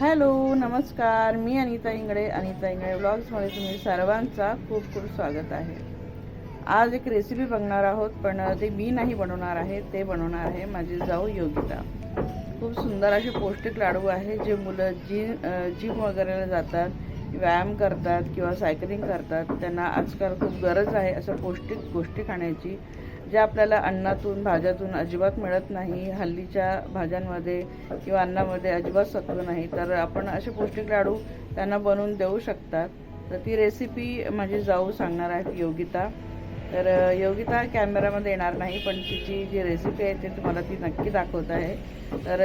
Hello नमस्कार. मी अनिता इंगडे अनिता इंगडे ब्लॉग्समध्ये तुम्ही सर्वांचा खूप खूप स्वागत आहे. आज एक रेसिपी बघणार आहोत पण ते मी नाही बनवणार आहे ते बनवणार आहे माझी जाऊ योगिता. खूप सुंदर असे पौष्टिक लाडू आहे जे मुलं जी जिम वगैरेला जातात व्यायाम करतात किंवा सायकलिंग करतात त्यांना आजकाल खूप गरज आहे असं पौष्टिक गोष्टी खाण्याची. जे आपल्याला अन्नातून भाज्यातून अजिबात मिळत नाही हल्लीच्या भाज्यांमध्ये किंवा अन्नामध्ये अजिबात सत्व नाही तर आपण असे पौष्टिक लाडू त्यांना बनवून देऊ शकतात. तर ती रेसिपी माझी जाऊ सांगणार आहेत योगिता. तर योगिता कॅमेरामध्ये येणार नाही पण तिची जी रेसिपी आहे ती तुम्हाला ती नक्की दाखवत आहे. तर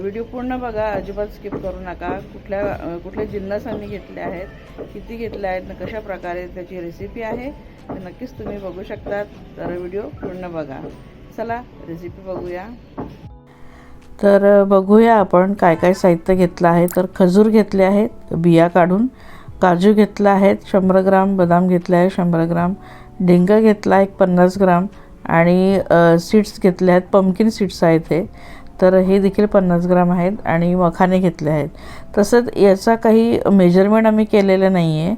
व्हिडिओ पूर्ण बघा अजिबात स्किप करू नका. कुठल्या कुठले जिन्नस आम्ही घेतले आहेत किती घेतले आहेत कशा प्रकारे त्याची रेसिपी आहे ते नक्कीच तुम्ही बघू शकतात. तर व्हिडिओ पूर्ण बघा. चला रेसिपी बघूया. तर बघूया आपण काय काय साहित्य घेतलं आहे. तर खजूर घेतले आहेत बिया काढून. काजू घेतला आहेत शंभर ग्राम बदाम घेतले आहे शंभर ग्राम डिंक घेतला एक पन्नास ग्राम आणि सीड्स घेतले आहेत पम्किन सीड्स आहेत हे. तर हे देखील पन्नास ग्राम आहेत आणि मखाने घेतले आहेत. तसंच याचा काही मेजरमेंट आम्ही केलेलं नाही आहे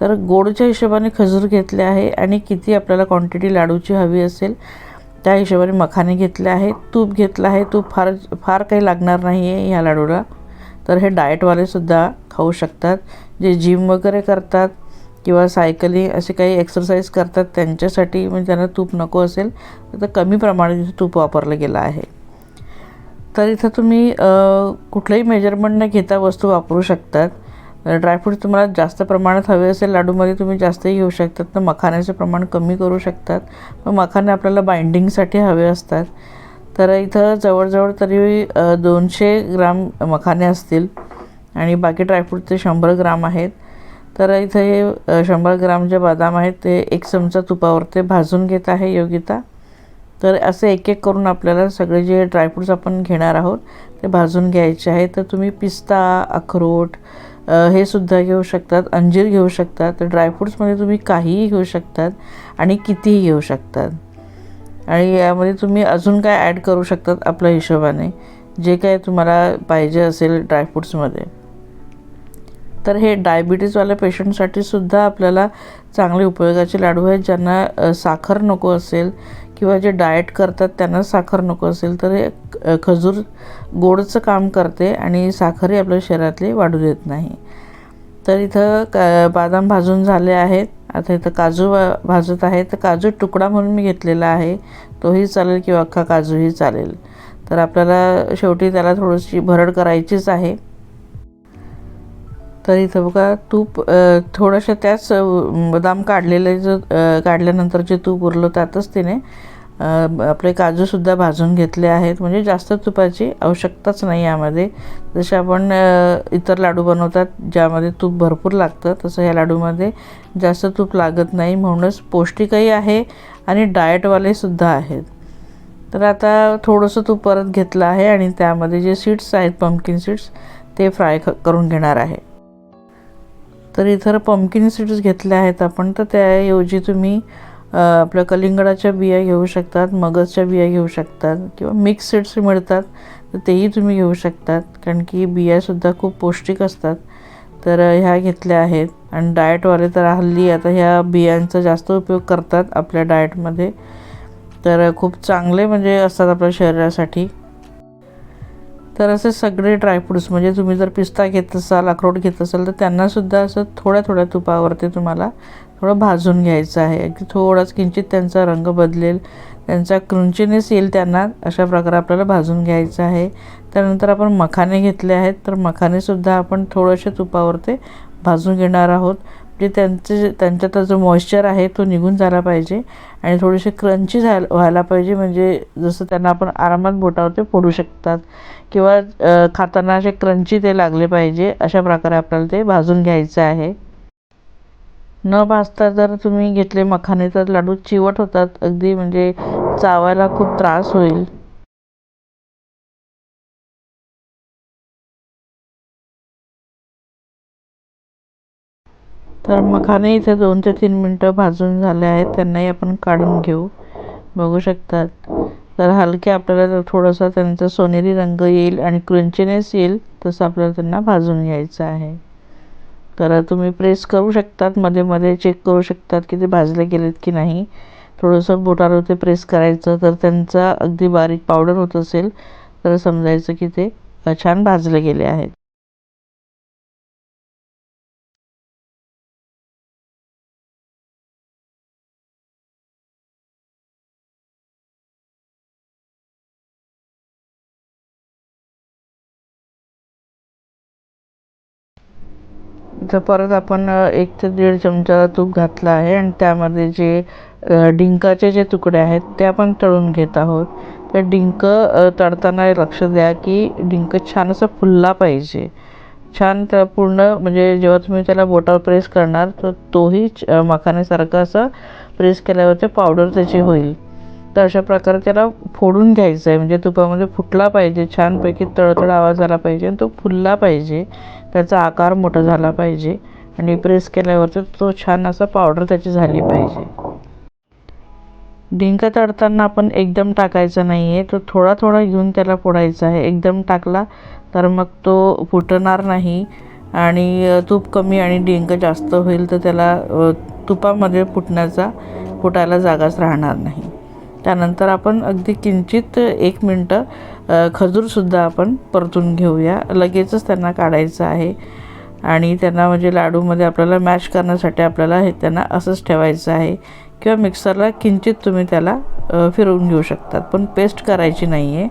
तर गोडच्या हिशोबाने खजूर घेतले आहे आणि किती आपल्याला क्वांटिटी लाडूची हवी असेल त्या हिशोबाने मखाने घेतले आहे. तूप घेतलं आहे तूप फार फार काही लागणार नाही आहे ह्या लाडूला. तर हे डाएटवालेसुद्धा खाऊ शकतात. जे जिम वगैरे करतात किंवा सायकलिंग असे काही एक्सरसाइज करतात त्यांच्यासाठी म्हणजे त्यांना तूप नको असेल तर कमी प्रमाणात इथे तूप वापरलं गेलं आहे. तर इथं तुम्ही कुठलंही मेजरमेंट न घेता वस्तू वापरू शकतात. ड्रायफ्रूट तुम्हाला जास्त प्रमाणात हवे असेल लाडूमध्ये तुम्ही जास्तही घेऊ शकतात तर मखाण्याचं प्रमाण कमी करू शकतात. पण मखाने आपल्याला बाइंडिंगसाठी हवे असतात. तर इथं जवळजवळ तरी दोनशे ग्राम मखाने असतील. आणि बाकी ड्रायफ्रूटचे शंभर ग्राम आहेत. तर इथे हे शंभर ग्राम जे बदाम आहेत ते एक चमचा तुपावर ते भाजून घेत आहे योगिता. तर असे एक एक करून आपल्याला सगळे जे ड्रायफ्रूट्स आपण घेणार आहोत ते भाजून घ्यायचे आहे तर तुम्ही पिस्ता अखरोट हे सुद्धा घेऊ शकतात अंजीर घेऊ शकतात. तर ड्रायफ्रूट्समध्ये तुम्ही काहीही घेऊ शकतात आणि कितीही घेऊ शकतात. आणि यामध्ये तुम्ही अजून काय ॲड करू शकतात आपल्या हिशोबाने जे काय तुम्हाला पाहिजे असेल ड्रायफ्रूट्समध्ये तर हे डायबिटीजवाल्या पेशंटसाठी सुद्धा आपल्याला चांगले उपयोगाचे लाडू आहेत. ज्यांना साखर नको असेल किंवा जे डाएट करतात त्यांना साखर नको असेल तर हे खजूर गोडचं काम करते आणि साखरही आपल्या शरीरातली वाढू देत नाही. तर इथं का बदाम भाजून झाले आहेत. आता इथं काजू भाजत आहे. तर काजू तुकडा म्हणून मी घेतलेला आहे. तोही चालेल किंवा अख्खा काजूही चालेल. तर आपल्याला शेवटी त्याला थोडीशी भरड करायचीच आहे. तर इथं बघा तूप थोडंसं त्याच बदाम काढलेले जर काढल्यानंतर जे तूप उरलं त्यातच तिने आपले काजूसुद्धा भाजून घेतले आहेत. म्हणजे जास्त तुपाची आवश्यकताच नाही यामध्ये. जसे आपण इतर लाडू बनवतात ज्यामध्ये तूप भरपूर लागतं तसं ह्या लाडूमध्ये जास्त तूप लागत नाही. म्हणूनच पौष्टिकही आहे आणि डाएटवालेसुद्धा आहेत. तर आता थोडंसं तूप परत घेतलं आहे आणि त्यामध्ये जे सीड्स आहेत पम्पकिन सीड्स ते फ्राय क करून घेणार आहे. तर इतर पम्किन सीड्स घेतल्या आहेत आपण. तर त्याऐवजी तुम्ही आपल्या कलिंगडाच्या बिया घेऊ शकतात मगजच्या बिया घेऊ शकतात किंवा मिक्स सीड्स मिळतात तर तेही तुम्ही घेऊ शकतात. कारण की बियासुद्धा खूप पौष्टिक असतात. तर ह्या घेतल्या आहेत. आणि डाएटवाले तर हल्ली आता ह्या बियांचा जास्त उपयोग करतात आपल्या डाएटमध्ये तर खूप चांगले म्हणजे असतात आपल्या शरीरासाठी. तर असे सगळे ड्रायफ्रूट्स म्हणजे तुम्ही जर पिस्ता घेत असाल अक्रोड घेत असाल तर त्यांनासुद्धा असं थोड्या थोड्या तुपावरती तुम्हाला थोडं भाजून घ्यायचं आहे. अगदी थोडाच किंचित त्यांचा रंग बदलेल त्यांचा क्रंचीनेस येईल त्यांना अशा प्रकारे आपल्याला भाजून घ्यायचं आहे. त्यानंतर आपण मखाने घेतले आहेत तर मखानेसुद्धा आपण थोडेसे तुपावरती भाजून घेणार आहोत. जे त्यांचे त्यांच्यातला जो मॉइश्चर आहे तो निघून झाला पाहिजे आणि थोडेसे क्रंची झाल व्हायला पाहिजे. म्हणजे जसं त्यांना आपण आरामात बोटावरती फोडू शकतात किंवा खाताना असे क्रंची ते लागले पाहिजे अशा प्रकारे आपल्याला ते भाजून घ्यायचं आहे. न भाजता जर तुम्ही घेतले मखाने तर लाडू चिवट होतात. अगदी म्हणजे चावायला खूप त्रास होईल. तर मखाने इथे दोन ते तीन मिनटं भाजून झाले आहेत. त्यांनाही आपण काढून घेऊ. बघू शकतात. तर हलके आपल्याला थोडासा त्यांचा सोनेरी रंग येईल आणि क्रंचीनेस येईल तसं आपल्याला त्यांना भाजून घ्यायचं आहे. तर तुम्ही प्रेस करू शकतात मध्ये मध्ये चेक करू शकतात की ते भाजले गेलेत की नाही. थोडंसं बोटावर ते प्रेस करायचं तर त्यांचा अगदी बारीक पावडर होत असेल तर समजायचं की ते छान भाजले गेले आहेत. तर परत आपण एक ते दीड चमचा तूप घातलं आहे आणि त्यामध्ये जे डिंकाचे जे तुकडे आहेत ते आपण तळून घेत आहोत. तर डिंक तळताना लक्ष द्या की डिंक छान असं फुलला पाहिजे. छान त्या पूर्ण म्हणजे जेव्हा तुम्ही त्याला बोटावर प्रेस करणार तर तोही मखानेसारखा असं प्रेस केल्यावर ते पावडर त्याची होईल. तर अशा प्रकारे त्याला फोडून घ्यायचं आहे म्हणजे तुपामध्ये फुटला पाहिजे छानपैकी तळतळ आवाज आला पाहिजे आणि तो फुलला पाहिजे. त्याचा आकार मोठा झाला पाहिजे आणि प्रेस केल्यावरती तो छान असा पावडर त्याची झाली पाहिजे. डिंक तळताना आपण एकदम टाकायचा नाही आहे तो थोडा थोडा घेऊन त्याला फोडायचा आहे. एकदम टाकला तर मग तो फुटणार नाही आणि तूप कमी आणि डिंक जास्त होईल तर त्याला तुपामध्ये फुटण्याचा फुटायला जागाच राहणार नाही. त्यानंतर आपण अगदी किंचित एक मिनटं खजूरसुद्धा आपण परतून घेऊया. लगेचच त्यांना काढायचं आहे. आणि त्यांना म्हणजे लाडूमध्ये आपल्याला मॅश करण्यासाठी आपल्याला हे त्यांना असंच ठेवायचं आहे. किंवा मिक्सरला किंचित तुम्ही त्याला फिरवून घेऊ शकतात. पण पेस्ट करायची नाही आहे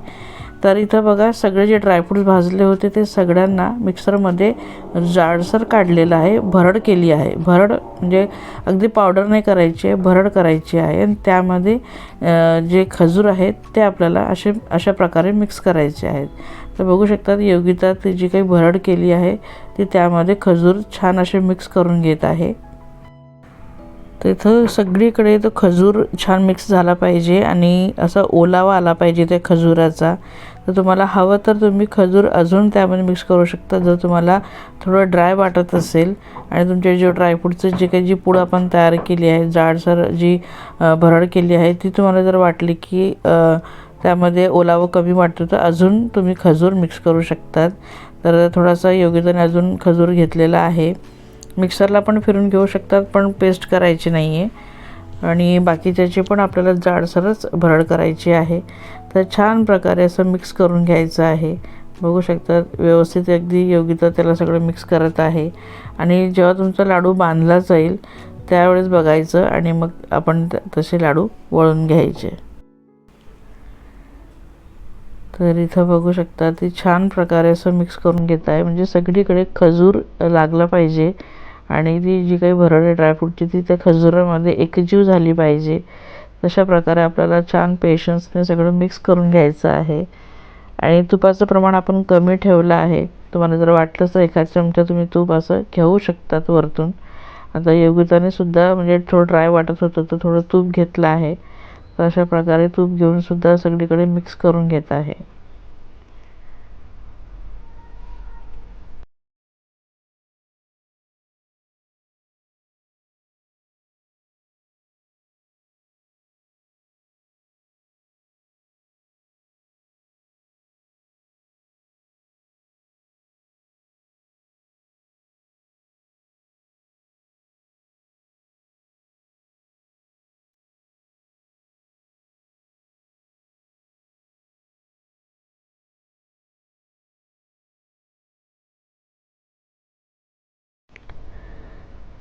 तर इथं बघा सगळे जे ड्रायफ्रूट्स भाजले होते ते सगळ्यांना मिक्सरमध्ये जाडसर काढलेलं आहे भरड केली आहे. भरड म्हणजे अगदी पावडर नाही करायची आहे भरड करायची आहे. आणि त्यामध्ये जे खजूर आहेत ते आपल्याला असे अशा प्रकारे मिक्स करायचे आहेत. तर बघू शकतात योगिता ती जी काही भरड केली आहे ती त्यामध्ये खजूर छान असे मिक्स करून घेत आहे. तिथं सगळीकडे तो खजूर छान मिक्स झाला पाहिजे आणि असा ओलावा आला पाहिजे त्या खजुराचा. तर तुम्हाला हवं तर तुम्ही खजूर अजून त्यामध्ये मिक्स करू शकता. जर तुम्हाला थोडं ड्राय वाटत असेल आणि तुमचे जे ड्रायफ्रूटचं जे काही जी पूड आपण तयार केली आहे जाडसर जी भरड केली आहे ती तुम्हाला जर वाटली की त्यामध्ये ओलावं कमी वाटतो तर अजून तुम्ही खजूर मिक्स करू शकतात. तर थोडासा योग्यतेने अजून खजूर घेतलेला आहे. मिक्सरला पण फिरून घेऊ शकतात पण पेस्ट करायची नाही आहे आणि बाकीच्याची पण आपल्याला जाडसरच भरड करायची आहे. तर छान प्रकारे असं मिक्स करून घ्यायचं आहे. बघू शकतात व्यवस्थित अगदी योग्यता त्याला सगळं मिक्स करत आहे. आणि जेव्हा तुमचा लाडू बांधला जाईल त्यावेळेस बघायचं आणि मग आपण तसे लाडू वळून घ्यायचे. तर इथं बघू शकता ती छान प्रकारे असं मिक्स करून घेत आहे. म्हणजे सगळीकडे खजूर लागला पाहिजे. आणि ती जी काही भरड ड्रायफ्रूटची ती त्या खजुरामध्ये एकजीव झाली पाहिजे. तशा प्रकारे आपल्याला छान पेशन्सने सगळं मिक्स करून घ्यायचं आहे. आणि तुपाचं प्रमाण आपण कमी ठेवलं आहे. तुम्हाला जर वाटलं तर एखाद चमचा तुम्ही तूप असं घेऊ शकतात वरतून. आता योगिताने सुद्धा म्हणजे थोडं ड्राय वाटत होतं तर थोडं तूप घेतलं आहे. तर अशा प्रकारे तूप घेऊन सुद्धा सगळीकडे मिक्स करून घेत आहे.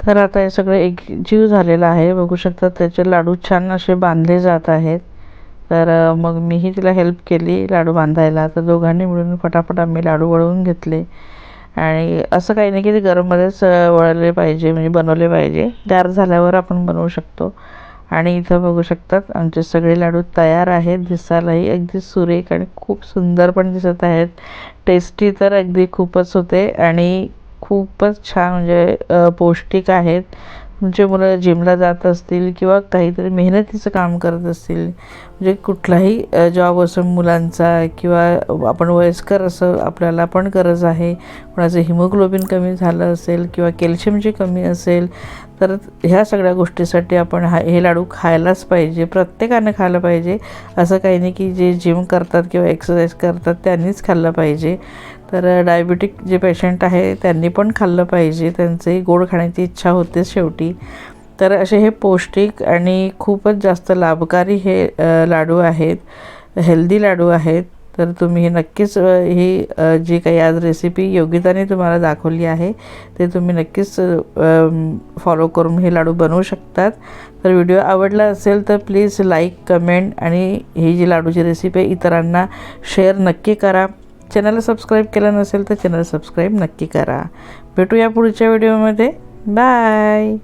तर आता हे सगळं एक जीव झालेलं आहे. बघू शकता त्याचे लाडू छान असे बांधले जात आहेत. तर मग मीही तिला हेल्प केली लाडू बांधायला. तर दोघांनी मिळून फटाफट आम्ही लाडू वळवून घेतले. आणि असं काही नाही की ते गरममध्येच वळले पाहिजे म्हणजे बनवले पाहिजे. गार झाल्यावर आपण बनवू शकतो. आणि इथं बघू शकतात आमचे सगळे लाडू तयार आहेत. दिसायलाही अगदी सुरेख आणि खूप सुंदर पण दिसत आहेत. टेस्टी तर अगदी खूपच होते. आणि खूपच छान म्हणजे पौष्टिक आहेत. म्हणजे मुलं जिमला जात असतील किंवा काहीतरी मेहनतीचं काम करत असतील म्हणजे कुठलाही जॉब असो मुलांचा किंवा आपण वयस्कर असं आपल्याला पण गरज आहे. कोणाचं हिमोग्लोबिन कमी झालं असेल किंवा कॅल्शियमची कमी असेल तर ह्या सगळ्या गोष्टीसाठी आपण हा हे लाडू खायलाच पाहिजे प्रत्येकानं खायला पाहिजे. असं काही नाही की जे जिम करतात किंवा एक्सरसाइज करतात त्यांनीच खाल्लं पाहिजे. तर डायबिटिक जे पेशंट आहे त्यांनी पण खाल्लं पाहिजे त्यांचे गोड खाण्याची इच्छा होते शेवटी. तर असे हे पौष्टिक आणि खूपच जास्त लाभकारी हे लाडू आहेत हेल्दी लाडू आहेत. तर तुम्ही हे नक्कीच ही जी काही आज रेसिपी योगिताने तुम्हाला दाखवली आहे ते तुम्ही नक्कीच फॉलो करून हे लाडू बनवू शकतात. तर व्हिडिओ आवडला असेल तर प्लीज लाईक कमेंट आणि ही जी लाडूची रेसिपी आहे इतरांना शेअर नक्की करा. चॅनलला सबस्क्राईब केलं नसेल तर चॅनल सबस्क्राईब नक्की करा. भेटूया पुढच्या व्हिडिओमध्ये बाय